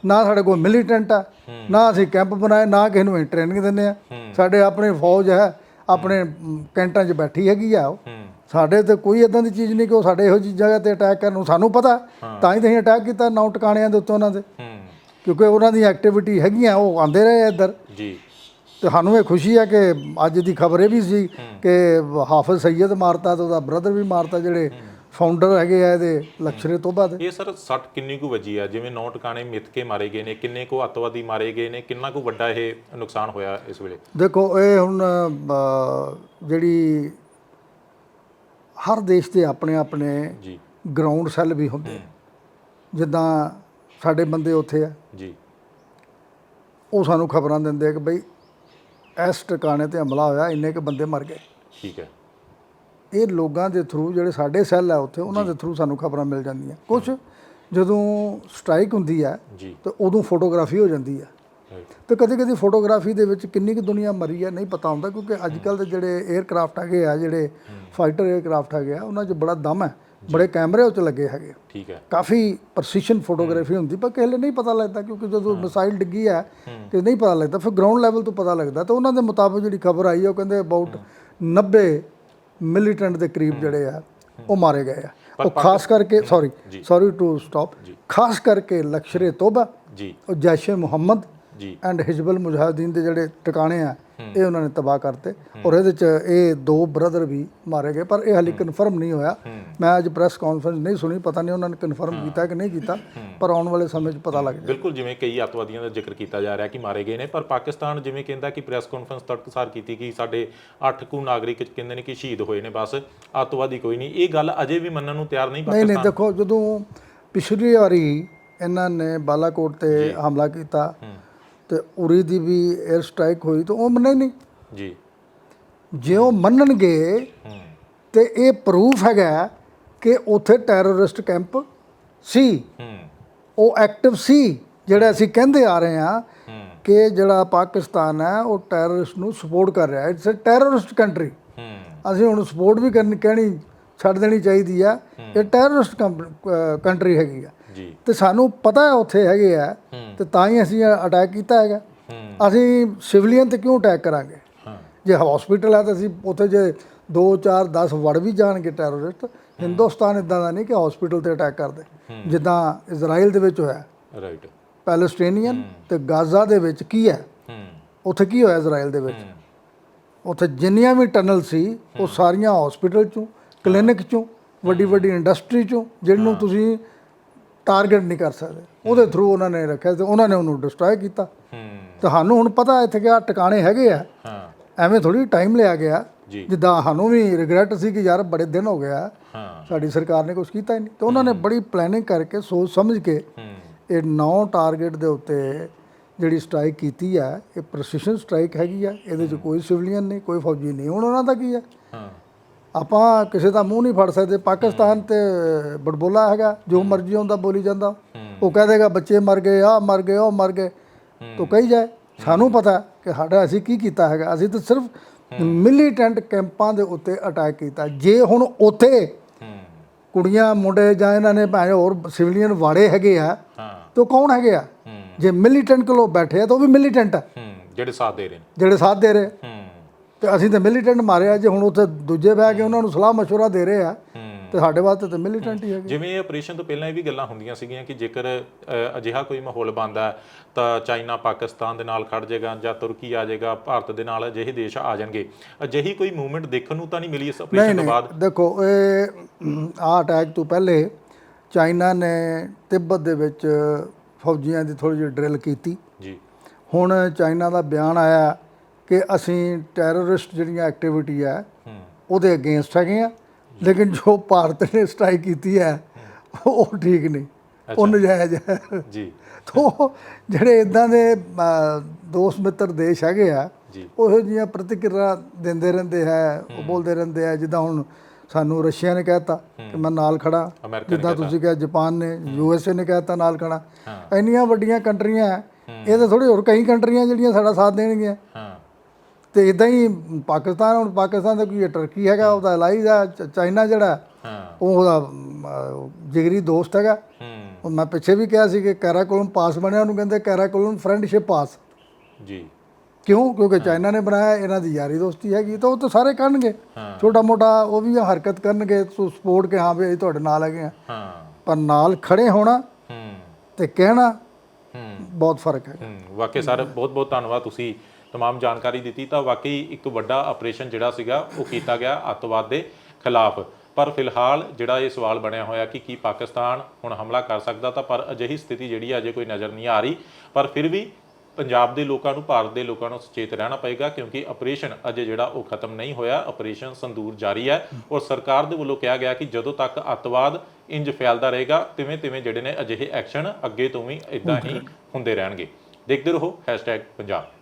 ਨਾ ਸਾਡੇ ਕੋਲ ਮਿਲੀਟੈਂਟ ਆ। ਨਾ ਅਸੀਂ ਕੈਂਪ ਬਣਾਏ ਨਾ ਕਿਸੇ ਨੂੰ ਟ੍ਰੇਨਿੰਗ ਦਿੰਦੇ ਆ। ਸਾਡੇ ਆਪਣੇ ਫੌਜ ਹੈ ਆਪਣੇ ਕੈਂਟਾਂ 'ਚ ਬੈਠੀ ਹੈਗੀ ਆ ਉਹ। ਸਾਡੇ ਤੇ ਕੋਈ ਇਦਾਂ ਦੀ ਚੀਜ਼ ਨਹੀਂ ਕਿ ਉਹ ਸਾਡੇ ਇਹੋ ਜਿਹੀ ਜਗ੍ਹਾ ਤੇ ਅਟੈਕ ਕਰਨ ਨੂੰ ਸਾਨੂੰ ਪਤਾ। ਤਾਂ ਹੀ ਤਾਂ ਅਸੀਂ ਅਟੈਕ ਕੀਤਾ ਨੌ ਟਿਕਾਣਿਆਂ ਦੇ ਉੱਤੇ ਉਹਨਾਂ ਦੇ। ਕਿਉਂਕਿ ਉਹਨਾਂ ਦੀ ਐਕਟੀਵਿਟੀ ਹੈਗੀਆਂ ਉਹ ਆਂਦੇ ਰਹੇ ਇੱਧਰ। ਜੀ। ਤੇ ਸਾਨੂੰ ਇਹ ਖੁਸ਼ੀ ਹੈ ਕਿ ਅੱਜ ਦੀ ਖਬਰ ਇਹ ਵੀ ਸੀ ਕਿ ਹਾਫਿਜ਼ ਸੈਯਦ ਮਾਰਤਾ ਤੇ ਉਹਦਾ ਬ੍ਰਦਰ ਵੀ ਮਾਰਤਾ ਜਿਹੜੇ ਫਾਊਂਡਰ ਹੈਗੇ ਆ ਇਹਦੇ ਲਖਸ਼ਰੇ ਤੋਬਾ ਦੇ। ਇਹ ਸਰ ਸੱਟ ਕਿੰਨੀ ਕੁ ਵੱਜੀ ਆ? ਜਿਵੇਂ ਨੌ ਟਿਕਾਣੇ ਮਿੱਥ ਕੇ ਮਾਰੇ ਗਏ ਨੇ ਕਿੰਨੇ ਕੁ ਅੱਤਵਾਦੀ ਮਾਰੇ ਗਏ ਨੇ ਕਿੰਨਾ ਕੁ ਵੱਡਾ ਇਹ ਨੁਕਸਾਨ ਹੋਇਆ ਇਸ ਵੇਲੇ? ਦੇਖੋ ਇਹ ਹੁਣ ਜਿਹੜੀ ਹਰ ਦੇਸ਼ ਦੇ ਆਪਣੇ ਆਪਣੇ ਜੀ। ਗਰਾਊਂਡ ਸੈੱਲ ਵੀ ਹੁੰਦੇ ਆ। ਜਿੱਦਾਂ ਸਾਡੇ ਬੰਦੇ ਉੱਥੇ ਆ। ਜੀ। ਉਹ ਸਾਨੂੰ ਖਬਰਾਂ ਦਿੰਦੇ ਆ ਕਿ ਬਈ ਇਸ ਟਿਕਾਣੇ ਤੇ ਹਮਲਾ ਹੋਇਆ ਇੰਨੇ ਕੁ ਬੰਦੇ ਮਰ ਗਏ। ਠੀਕ ਹੈ। ਇਹ ਲੋਕਾਂ ਦੇ ਥਰੂ ਜਿਹੜੇ ਸਾਡੇ ਸੈੱਲ ਆ ਉੱਥੇ ਉਹਨਾਂ ਦੇ ਥਰੂ ਸਾਨੂੰ ਖਬਰਾਂ ਮਿਲ ਜਾਂਦੀਆਂ। ਕੁਝ ਜਦੋਂ ਸਟ੍ਰਾਈਕ ਹੁੰਦੀ ਹੈ ਜੀ। ਤੇ ਉਦੋਂ ਫੋਟੋਗ੍ਰਾਫੀ ਹੋ ਜਾਂਦੀ ਹੈ ਤੇ ਕਦੇ ਕਦੇ ਫੋਟੋਗ੍ਰਾਫੀ ਦੇ ਵਿੱਚ ਕਿੰਨੀ ਕੁ ਦੁਨੀਆ ਮਰੀ ਹੈ ਨਹੀਂ ਪਤਾ ਹੁੰਦਾ ਕਿਉਂਕਿ ਅੱਜ ਕੱਲ ਦੇ ਜਿਹੜੇ 에ਅਰਕ੍ਰਾਫਟ ਹੈਗੇ ਆ ਜਿਹੜੇ ਫਾਈਟਰ 에ਅਰਕ੍ਰਾਫਟ ਹੈਗੇ ਆ ਉਹਨਾਂ 'ਚ ਬੜਾ ਦਮ ਹੈ ਬੜੇ ਕੈਮਰੇ ਉੱਤੇ ਲੱਗੇ ਹੈਗੇ ਠੀਕ ਹੈ। ਕਾਫੀ ਪ੍ਰੈਸੀਸ਼ਨ ਫੋਟੋਗ੍ਰਾਫੀ ਹੁੰਦੀ ਪਰ ਕਿਸੇ ਵੇਲੇ ਨਹੀਂ ਪਤਾ ਲੱਗਦਾ ਕਿਉਂਕਿ ਜਦੋਂ ਮਿਸਾਈਲ ਡਿੱਗੀ ਹੈ। ਕਿ ਨਹੀਂ ਪਤਾ ਲੱਗਦਾ ਫਿਰ ਗਰਾਊਂਡ ਲੈਵਲ ਤੋਂ ਪਤਾ ਲੱਗਦਾ ਤੇ ਉਹਨਾਂ ਦੇ ਮੁਤਾਬਕ ਜਿਹੜੀ ਖਬਰ ਆਈ ਉਹ ਕਹਿੰਦੇ ਅਬਾਊਟ 90 ਮਿਲੀਟੈਂਟ ਦੇ ਕਰੀਬ ਜਿਹੜੇ ਆ ਉਹ ਮਾਰੇ ਗਏ ਆ। ਉਹ ਖਾਸ ਕਰਕੇ ਸੌਰੀ ਸੌਰੀ ਟੂ ਸਟਾਪ ਖਾਸ ਕਰਕੇ ਲਸ਼ਕਰੇ ਤੋਬਾ ਜੀ। ਉਹ ਜੈਸ਼ੇ ਮੁਹੰਮਦ ਜੀ। ਐਂਡ ਹਿਜਬੁਲ ਮੁਜਾਹਿਦੀਨ ਦੇ ਜਿਹੜੇ ਟਿਕਾਣੇ ਆ ਇਹ ਉਹਨਾਂ ਨੇ ਤਬਾਹ ਕਰਤੇ। ਔਰ ਇਹਦੇ ਚ ਇਹ ਦੋ ਬ੍ਰਦਰ ਵੀ ਮਾਰੇ ਗਏ ਪਰ ਇਹ ਹਾਲੇ ਕਨਫਰਮ ਨਹੀਂ ਹੋਇਆ। ਮੈਂ ਅੱਜ ਪ੍ਰੈਸ ਕਾਨਫਰੰਸ ਨਹੀਂ ਸੁਣੀ ਪਤਾ ਨਹੀਂ ਉਹਨਾਂ ਨੇ ਕਨਫਰਮ ਕੀਤਾ ਕਿ ਨਹੀਂ ਕੀਤਾ ਪਰ ਆਉਣ ਵਾਲੇ ਸਮੇਂ 'ਚ ਪਤਾ ਲੱਗ ਜਾਏ ਬਿਲਕੁਲ ਜਿਵੇਂ ਕਈ ਅੱਤਵਾਦੀਆਂ ਦਾ ਜ਼ਿਕਰ ਕੀਤਾ ਜਾ ਰਿਹਾ ਕਿ ਮਾਰੇ ਗਏ ਨੇ ਪਰ ਪਾਕਿਸਤਾਨ ਜਿਵੇਂ ਕਹਿੰਦਾ ਕਿ ਪ੍ਰੈਸ ਕਾਨਫਰੰਸ ਤੜਕਸਾਰ ਕੀਤੀ ਕਿ ਸਾਡੇ 8 ਕੁ ਨਾਗਰਿਕ ਕਹਿੰਦੇ ਨੇ ਕਿ ਸ਼ਹੀਦ ਹੋਏ ਨੇ ਬਸ ਅੱਤਵਾਦੀ ਕੋਈ ਨਹੀਂ। ਇਹ ਗੱਲ ਅਜੇ ਵੀ ਮੰਨਣ ਨੂੰ ਤਿਆਰ ਨਹੀਂ ਨਹੀਂ ਨਹੀਂ ਪਾਕਿਸਤਾਨ। ਦੇਖੋ ਜਦੋਂ ਪਿਛਲੀ ਵਾਰੀ ਇਹਨਾਂ ਨੇ ਬਾਲਾਕੋਟ ਤੇ ਹਮਲਾ ਕੀਤਾ ਤੇ ਉਰੀ ਦੀ ਵੀ 에ਅਰ ਸਟ੍ਰਾਈਕ ਹੋਈ ਤਾਂ ਉਹ ਮੰਨੇ ਨਹੀਂ। ਜੀ। ਜੇ ਉਹ ਮੰਨਣਗੇ ਤੇ ਇਹ ਪ੍ਰੂਫ ਹੈਗਾ ਕਿ ਉੱਥੇ ਟੈਰਰਿਸਟ ਕੈਂਪ ਸੀ। ਉਹ ਐਕਟਿਵ ਸੀ ਜਿਹੜਾ ਅਸੀਂ ਕਹਿੰਦੇ ਆ ਰਹੇ ਹੂੰ ਕਿ ਜਿਹੜਾ ਪਾਕਿਸਤਾਨ ਹੈ ਉਹ ਟੈਰਰਿਸਟ ਨੂੰ ਸਪੋਰਟ ਕਰ ਰਿਹਾ ਇਟਸ ਅ ਟੈਰਰਿਸਟ ਕੰਟਰੀ ਅਸੀਂ ਹੁਣ ਸਪੋਰਟ ਵੀ ਕਰਨੀ ਕਹਿਣੀ ਛੱਡ ਦੇਣੀ ਚਾਹੀਦੀ ਆ ਇਹ ਟੈਰਰਿਸਟ ਕੰਟਰੀ ਹੈਗੀ ਆ। ਜੀ। ਤੇ ਸਾਨੂੰ ਪਤਾ ਹੈ ਉੱਥੇ ਹੈਗੇ ਆ ਤੇ ਤਾਂ ਹੀ ਅਸੀਂ ਅਟੈਕ ਕੀਤਾ ਹੈਗਾ। ਅਸੀਂ ਸਿਵਲੀਅਨ ਤੇ ਕਿਉਂ ਅਟੈਕ ਕਰਾਂਗੇ? ਹਾਂ। ਜੇ ਹਸਪੀਟਲ ਹੈ ਤਾਂ ਅਸੀਂ ਉੱਥੇ ਜੇ 2 4 10 ਵੜ ਵੀ ਜਾਣਗੇ ਟੈਰਰਿਸਟ ਹਿੰਦੁਸਤਾਨ ਇਦਾਂ ਦਾ ਨਹੀਂ ਕਿ ਹਸਪੀਟਲ ਤੇ ਅਟੈਕ ਕਰਦੇ। ਜਿੱਦਾਂ ਇਜ਼ਰਾਈਲ ਦੇ ਵਿੱਚ ਹੋਇਆ। ਰਾਈਟ ਪੈਲਸਟੀਨੀਅਨ ਤੇ ਗਾਜ਼ਾ ਦੇ ਵਿੱਚ ਕੀ ਹੈ? ਉੱਥੇ ਕੀ ਹੋਇਆ ਇਜ਼ਰਾਈਲ ਦੇ ਵਿੱਚ? ਉੱਥੇ ਜਿੰਨੀਆਂ ਵੀ ਟਨਲ ਸੀ ਉਹ ਸਾਰੀਆਂ ਹਸਪੀਟਲ ਚੋਂ ਕਲੀਨਿਕ ਚੋਂ ਵੱਡੀ ਵੱਡੀ ਇੰਡਸਟਰੀ ਚੋਂ ਜਿਹਨੂੰ ਤੁਸੀਂ ਟਾਰਗੇਟ ਨਹੀਂ ਕਰ ਸਕਦੇ। ਉਹਦੇ ਥਰੂ ਉਹਨਾਂ ਨੇ ਰੱਖਿਆ ਤੇ ਉਹਨਾਂ ਨੇ ਉਹਨੂੰ ਡਿਸਟਰੋਏ ਕੀਤਾ। ਹੂੰ। ਤੁਹਾਨੂੰ ਹੁਣ ਪਤਾ ਇੱਥੇ ਕਿ ਆਹ ਟਿਕਾਣੇ ਹੈਗੇ ਆ। ਹਾਂ। ਐਵੇਂ ਥੋੜੀ ਟਾਈਮ ਲਿਆ ਗਿਆ। ਜਿੱਦਾਂ ਸਾਨੂੰ ਵੀ ਰਿਗਰੈਟ ਸੀ ਕਿ ਯਾਰ ਬੜੇ ਦਿਨ ਹੋ ਗਿਆ ਹਾਂ। ਸਾਡੀ ਸਰਕਾਰ ਨੇ ਕੁਝ ਕੀਤਾ ਹੀ ਨਹੀਂ। ਤੇ ਉਹਨਾਂ ਨੇ ਬੜੀ ਪਲੈਨਿੰਗ ਕਰਕੇ ਸੋਚ ਸਮਝ ਕੇ ਇਹ ਨੌ ਟਾਰਗੇਟ ਦੇ ਉੱਤੇ ਜਿਹੜੀ ਸਟ੍ਰਾਈਕ ਕੀਤੀ ਹੈ ਇਹ ਪ੍ਰੈਸੀਸ਼ਨ ਸਟ੍ਰਾਈਕ ਹੈਗੀ ਆ। ਇਹਦੇ 'ਚ ਕੋਈ ਸਿਵਲੀਅਨ ਨਹੀਂ ਕੋਈ ਫੌਜੀ ਨਹੀਂ। ਹੁਣ ਉਹਨਾਂ ਦਾ ਕੀ ਹਾਂ। ਆਪਾਂ ਕਿਸੇ ਦਾ ਮੂੰਹ ਨਹੀਂ ਫੜ ਸਕਦੇ। ਪਾਕਿਸਤਾਨ ਤੇ ਬੜਬੋਲਾ ਹੈਗਾ ਜੋ ਮਰਜ਼ੀ ਹੁੰਦਾ ਬੋਲੀ ਜਾਂਦਾ। ਉਹ ਕਹਿ ਦੇਗਾ ਬੱਚੇ ਮਰ ਗਏ ਆ ਮਰ ਗਏ ਉਹ ਮਰ ਗਏ। ਤੋ ਕਹੀ ਜਾਏ ਸਾਨੂੰ ਪਤਾ ਕਿ ਸਾਡਾ ਅਸੀਂ ਕੀ ਕੀਤਾ ਹੈਗਾ। ਅਸੀਂ ਤਾਂ ਸਿਰਫ ਮਿਲੀਟੈਂਟ ਕੈਂਪਾਂ ਦੇ ਉੱਤੇ ਅਟੈਕ ਕੀਤਾ। ਜੇ ਹੁਣ ਉੱਥੇ ਕੁੜੀਆਂ ਮੁੰਡੇ ਜਾਂ ਇਹਨਾਂ ਨੇ ਭਾਵੇਂ ਹੋਰ ਸਿਵਲੀਅਨ ਵਾੜੇ ਹੈਗੇ ਆ ਤੇ ਕੌਣ ਹੈਗੇ ਆ? ਜੇ ਮਿਲੀਟੈਂਟ ਕੋਲੋਂ ਬੈਠੇ ਆ ਤਾਂ ਉਹ ਵੀ ਮਿਲੀਟੈਂਟ ਆ। ਜਿਹੜੇ ਸਾਥ ਦੇ ਰਹੇ ਨੇ। ਜਿਹੜੇ ਸਾਥ ਦੇ ਰਹੇ। ਤੇ ਅਸੀਂ ਤਾਂ ਮਿਲੀਟੈਂਟ ਮਾਰਿਆ ਜੇ ਹੁਣ ਉੱਥੇ ਦੂਜੇ ਬਹਿ ਕੇ ਉਹਨਾਂ ਨੂੰ ਸਲਾਹ ਮਸ਼ਵਰਾ ਦੇ ਰਹੇ ਆ ਤੇ ਸਾਡੇ ਵਾਸਤੇ ਤਾਂ ਮਿਲੀਟੈਂਟ ਹੀ ਹੈਗੇ। ਜਿਵੇਂ ਇਹ ਆਪਰੇਸ਼ਨ ਤੋਂ ਪਹਿਲਾਂ ਇਹ ਵੀ ਗੱਲਾਂ ਹੁੰਦੀਆਂ ਸੀਗੀਆਂ ਕਿ ਜੇਕਰ ਅਜਿਹਾ ਕੋਈ ਮਾਹੌਲ ਬਣਦਾ ਤਾਂ ਚਾਈਨਾ ਪਾਕਿਸਤਾਨ ਦੇ ਨਾਲ ਖੜ ਜਾਏਗਾ ਜਾਂ ਤੁਰਕੀ ਆ ਜਾਏਗਾ ਭਾਰਤ ਦੇ ਨਾਲ ਅਜਿਹੇ ਦੇਸ਼ ਆ ਜਾਣਗੇ। ਅਜਿਹੀ ਕੋਈ ਮੂਵਮੈਂਟ ਦੇਖਣ ਨੂੰ ਤਾਂ ਨਹੀਂ ਮਿਲੀ ਇਸ ਆਪਰੇਸ਼ਨ ਤੋਂ ਨਹੀਂ ਬਾਅਦ ਦੇਖੋ ਇਹ ਆ ਅਟੈਕ ਤੋਂ ਪਹਿਲੇ ਚਾਈਨਾ ਨੇ ਤਿੱਬਤ ਦੇ ਵਿੱਚ ਫੌਜੀਆਂ ਦੀ ਥੋੜੀ ਜਿਹੀ ਡਰਿਲ ਕੀਤੀ। ਜੀ। ਹੁਣ ਚਾਈਨਾ ਦਾ ਬਿਆਨ ਆਇਆ ਕਿ ਅਸੀਂ ਟੈਰਰਿਸਟ ਜਿਹੜੀਆਂ ਐਕਟੀਵਿਟੀ ਹੈ। ਉਹਦੇ ਅਗੇਂਸਟ ਹੈਗੇ ਆ ਲੇਕਿਨ ਜੋ ਭਾਰਤ ਨੇ ਸਟ੍ਰਾਈਕ ਕੀਤੀ ਹੈ ਉਹ ਠੀਕ ਨਹੀਂ। ਉਹ ਨਜਾਇਜ਼ ਹੈ। ਜੀ। ਤੋ ਜਿਹੜੇ ਇਦਾਂ ਦੇ ਦੋਸਤ ਮਿੱਤਰ ਦੇਸ਼ ਹੈਗੇ ਆ ਉਹੋ ਜਿਹੀਆਂ ਪ੍ਰਤੀਕਿਰਿਆ ਦਿੰਦੇ ਰਹਿੰਦੇ ਹੈ ਉਹ ਬੋਲਦੇ ਰਹਿੰਦੇ ਆ ਜਿੱਦਾਂ ਹੁਣ ਸਾਨੂੰ ਰਸ਼ੀਆ ਨੇ ਕਹਿਤਾ ਕਿ ਮੈਂ ਨਾਲ ਖੜਾ ਜਿੱਦਾਂ ਤੁਸੀਂ ਕਿਹਾ ਜਾਪਾਨ ਨੇ ਯੂਐਸਏ ਨੇ ਕਹਿਤਾ ਨਾਲ ਖੜਾ। ਇੰਨੀਆਂ ਵੱਡੀਆਂ ਕੰਟਰੀਆਂ ਹੈ, ਇਹ ਤਾਂ ਥੋੜੀ ਹੋਰ ਕਈ ਕੰਟਰੀਆਂ ਜਿਹੜੀਆਂ ਸਾਡਾ ਸਾਥ ਦੇਣਗੀਆਂ। ਹਾਂ। ਤੇ ਇਦਾਂ ਹੀ ਪਾਕਿਸਤਾਨ ਹੁਣ ਪਾਕਿਸਤਾਨ ਦਾ ਕੋਈ ਟਰਕੀ ਹੈਗਾ ਉਹਦਾ ਅਲਾਈਜ਼ ਆ ਚ- ਚਾਈਨਾ ਜਿਹੜਾ ਹਾਂ। ਉਹ ਉਹਦਾ ਜਿਗਰੀ ਦੋਸਤ ਹੈਗਾ। ਹੂੰ। ਉਹ ਮੈਂ ਪਿੱਛੇ ਵੀ ਕਿਹਾ ਸੀ ਕਿ ਕੈਰਾਕੋਲਮ ਪਾਸ ਬਣਿਆ ਉਹਨੂੰ ਕਹਿੰਦੇ ਕੈਰਾਕੋਲਮ ਫਰੈਂਡਸ਼ਿਪ ਪਾਸ ਜੀ। ਕਿਉਂ? ਕਿਉਂਕਿ ਚਾਈਨਾ ਨੇ ਬਣਾਇਆ ਇਹਨਾਂ ਦੀ ਯਾਰੀ ਦੋਸਤੀ ਹੈਗੀ ਤਾਂ ਉਹ ਤਾਂ ਸਾਰੇ ਕਰਨਗੇ। ਛੋਟਾ ਮੋਟਾ ਉਹ ਵੀ ਹਰਕਤ ਕਰਨਗੇ ਸਪੋਰਟ ਕੇ ਹਾਂ ਵੀ ਅਸੀਂ ਤੁਹਾਡੇ ਨਾਲ ਹੈਗੇ ਆ ਹਾਂ। ਪਰ ਨਾਲ ਖੜੇ ਹੋਣਾ ਹੂੰ। ਤੇ ਕਹਿਣਾ ਹੂੰ। ਬਹੁਤ ਫ਼ਰਕ ਹੈ। ਹੂੰ। ਵਾਕਈ ਸਰ ਬਹੁਤ ਬਹੁਤ ਧੰਨਵਾਦ ਤੁਸੀਂ तमाम ਜਾਣਕਾਰੀ ਦਿੱਤੀ ਤਾਂ ਵਾਕਈ ਇੱਕ ਵੱਡਾ ਆਪਰੇਸ਼ਨ ਜਿਹੜਾ ਸੀਗਾ ਉਹ ਕੀਤਾ ਗਿਆ ਅੱਤਵਾਦ ਦੇ ਖਿਲਾਫ ਪਰ ਫਿਲਹਾਲ ਜਿਹੜਾ ਇਹ ਸਵਾਲ ਬਣਿਆ ਹੋਇਆ ਕਿ ਕੀ ਪਾਕਿਸਤਾਨ ਹੁਣ ਹਮਲਾ ਕਰ ਸਕਦਾ ਤਾਂ ਪਰ ਅਜਿਹੀ ਸਥਿਤੀ ਜਿਹੜੀ ਹੈ ਅਜੇ ਕੋਈ ਨਜ਼ਰ ਨਹੀਂ ਆ ਰਹੀ ਪਰ ਫਿਰ ਵੀ ਪੰਜਾਬ ਦੇ ਲੋਕਾਂ ਨੂੰ ਭਾਰਤ ਦੇ ਲੋਕਾਂ ਨੂੰ ਸੁਚੇਤ ਰਹਿਣਾ ਪਏਗਾ ਕਿਉਂਕਿ ਆਪਰੇਸ਼ਨ ਅਜੇ ਜਿਹੜਾ ਉਹ ਖਤਮ ਨਹੀਂ ਹੋਇਆ ਆਪਰੇਸ਼ਨ ਸੰਦੂਰ ਜਾਰੀ ਹੈ ਔਰ ਸਰਕਾਰ ਦੇ ਵੱਲੋਂ ਕਿਹਾ ਗਿਆ ਕਿ ਜਦੋਂ ਤੱਕ ਅੱਤਵਾਦ ਇੰਜ ਫੈਲਦਾ ਰਹੇਗਾ ਤਿਵੇਂ ਤਿਵੇਂ ਜਿਹੜੇ ਨੇ ਅਜਿਹੇ ਐਕਸ਼ਨ ਅੱਗੇ ਤੋਂ ਵੀ ਇਦਾਂ ਹੀ ਹੁੰਦੇ ਰਹਿਣਗੇ ਦੇਖਦੇ ਰਹੋ #ਪੰਜਾਬ